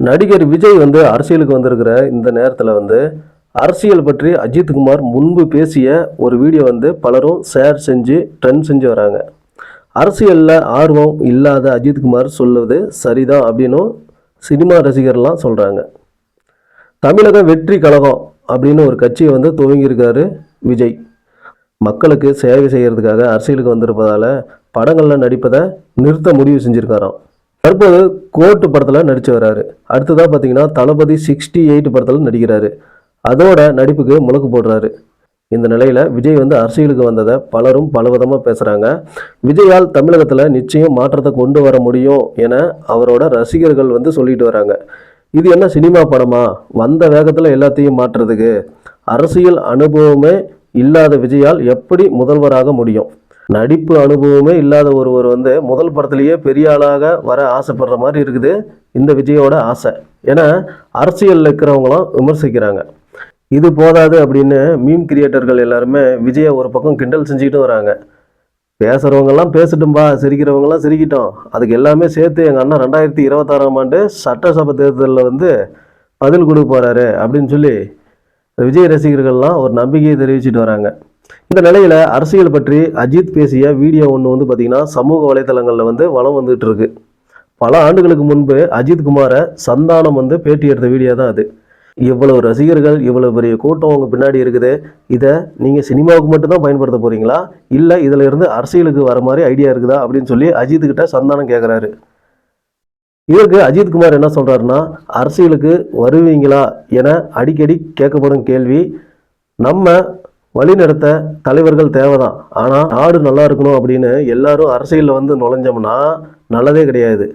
நடிகர் விஜய் வந்து அரசியலுக்கு வந்திருக்கிற இந்த நேரத்தில் வந்து அரசியல் பற்றி அஜித்குமார் முன்பு பேசிய ஒரு வீடியோ வந்து பலரும் ஷேர் செஞ்சு ட்ரெண்ட் செஞ்சு வராங்க. அரசியலில் ஆர்வம் இல்லாத அஜித்குமார் சொல்வது சரிதான் அப்படின்னும் சினிமா ரசிகர்லாம் சொல்கிறாங்க தமிழக வெற்றி கழகம் அப்படின்னு ஒரு கட்சியை வந்து துவங்கியிருக்காரு விஜய். மக்களுக்கு சேவை செய்கிறதுக்காக அரசியலுக்கு வந்திருப்பதால் படங்களில் நடிப்பதை நிறுத்த முடிவு செஞ்சுருக்காராம். தற்போது கோர்ட்டு படத்தில் நடிச்சு வராரு. அடுத்ததாக பார்த்தீங்கன்னா தளபதி சிக்ஸ்டி எயிட் படத்தில் நடிக்கிறாரு. அதோட நடிப்புக்கு முழக்கு போடுறாரு. இந்த நிலையில் விஜய் வந்து அரசியலுக்கு வந்ததை பலரும் பலவிதமாக பேசுகிறாங்க விஜயால் தமிழகத்தில் நிச்சயம் மாற்றத்தை கொண்டு வர முடியும் என அவரோட ரசிகர்கள் வந்து சொல்லிட்டு வராங்க. இது என்ன சினிமா படமா? வந்த வேகத்தில் எல்லாத்தையும் மாற்றுறதுக்கு அரசியல் அனுபவமே இல்லாத விஜயால் எப்படி முதல்வராக முடியும்? நடிப்பு அனுபவமே இல்லாத ஒருவர் வந்து முதல் படத்துலேயே பெரிய ஆளாக வர ஆசைப்படுற மாதிரி இருக்குது. இந்த விஜயோட ஆசை. ஏன்னா அரசியலில் இருக்கிறவங்களாம் விமர்சிக்கிறாங்க. இது போதாது அப்படின்னு மீம் கிரியேட்டர்கள் எல்லாருமே விஜயை ஒரு பக்கம் கிண்டல் செஞ்சுக்கிட்டு வராங்க. பேசுகிறவங்கெல்லாம் பேசட்டும்பா சிரிக்கிறவங்கெல்லாம் சிரிக்கிட்டோம். அதுக்கு எல்லாமே சேர்த்து எங்கள் அண்ணன் ரெண்டாயிரத்தி இருபத்தாறாம் ஆண்டு சட்டசபை தேர்தலில் வந்து பதில் கொடுக்க போகிறாரு அப்படின்னு சொல்லி விஜய் ரசிகர்கள்லாம் ஒரு நம்பிக்கையை தெரிவிச்சிட்டு வராங்க. இந்த நிலையில் அரசியல் பற்றி அஜித் பேசிய வீடியோ ஒன்று வந்து பார்த்திங்கன்னா சமூக வலைதளங்களில் வந்து வலம் வந்துட்டு இருக்கு. பல ஆண்டுகளுக்கு முன்பு அஜித் குமாரை சந்தானம் வந்து பேட்டி எடுத்த வீடியோ தான் அது. இவ்வளவு ரசிகர்கள் இவ்வளவு பெரிய கூட்டம் உங்கள் பின்னாடி இருக்குது. இதை நீங்கள் சினிமாவுக்கு மட்டும்தான் பயன்படுத்த போகிறீங்களா இல்லை இதில் இருந்து அரசியலுக்கு வர மாதிரி ஐடியா இருக்குதா? அப்படின்னு சொல்லி அஜித்துக்கிட்ட சந்தானம் கேட்குறாரு இதற்கு அஜித் குமார் என்ன சொல்கிறாருன்னா அரசியலுக்கு வருவீங்களா? என அடிக்கடி கேட்கப்படும் கேள்வி. நம்ம வழிநடத்த தலைவர்கள் தேவைதான். ஆனால் நாடு நல்லா இருக்கணும் அப்படின்னு எல்லாரும் அரசியலில் வந்து நுழைஞ்சோம்னா நல்லதே கிடையாது.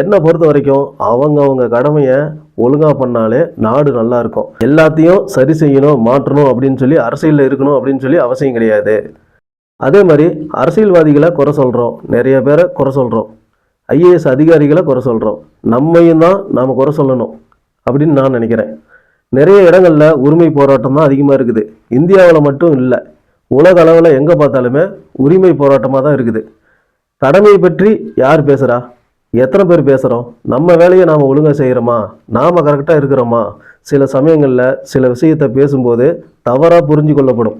என்னை பொறுத்த வரைக்கும் அவங்க அவங்க கடமையை ஒழுங்காக பண்ணாலே நாடு நல்லா இருக்கும். எல்லாத்தையும் சரி செய்யணும் மாற்றணும் அப்படின்னு சொல்லி அரசியலில் இருக்கணும் அப்படின்னு சொல்லி அவசியம் கிடையாது. அதே மாதிரி அரசியல்வாதிகளை குறை சொல்கிறோம் நிறைய பேரை குறை சொல்கிறோம் ஐஏஎஸ் அதிகாரிகளை குறை சொல்கிறோம் நம்மையும் தான் நாம் குறை சொல்லணும் அப்படின்னு நான் நினைக்கிறேன். நிறைய இடங்களில் உரிமை போராட்டம் தான் அதிகமாக இருக்குது. இந்தியாவில் மட்டும் இல்லை. உலக அளவில் எங்கே பார்த்தாலுமே உரிமை போராட்டமாக தான் இருக்குது. கடமையை பற்றி யார் பேசுகிறா எத்தனை பேர் பேசுகிறோம் நம்ம வேலையை நாம் ஒழுங்காக செய்கிறோமா நாம் கரெக்டாக இருக்கிறோமா? சில சமயங்களில் சில விஷயத்தை பேசும்போது தவறாக புரிஞ்சு கொள்ளப்படும்.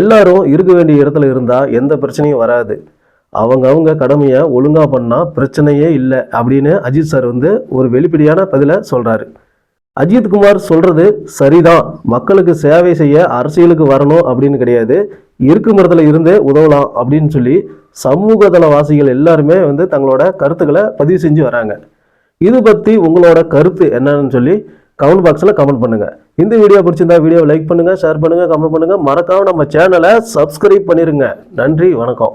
எல்லாரும் இருக்க வேண்டிய இடத்துல இருந்தால் எந்த பிரச்சனையும் வராது. அவங்க அவங்க கடமையை ஒழுங்காக பண்ணால் பிரச்சனையே இல்லை அப்படின்னு அஜித் சார் வந்து ஒரு வெளிப்படையான பதிலை சொல்கிறாரு அஜித் குமார் சொல்றது சரிதான். மக்களுக்கு சேவை செய்ய அரசியலுக்கு வரணும் அப்படின்னு கிடையாது. இருக்கும் இடத்துல இருந்தே உதவலாம் அப்படின்னு சொல்லி சமூக தளவாசிகள் எல்லாருமே வந்து தங்களோட கருத்துக்களை பதிவு செஞ்சு வராங்க. இது பற்றி உங்களோட கருத்து என்னன்னு சொல்லி கமெண்ட் பாக்ஸில் கமெண்ட் பண்ணுங்கள் இந்த வீடியோ பிடிச்சிருந்தா வீடியோவை லைக் பண்ணுங்கள் ஷேர் பண்ணுங்கள் கமெண்ட் பண்ணுங்க. மறக்காமல் நம்ம சேனலை சப்ஸ்கிரைப் பண்ணிடுங்க நன்றி வணக்கம்.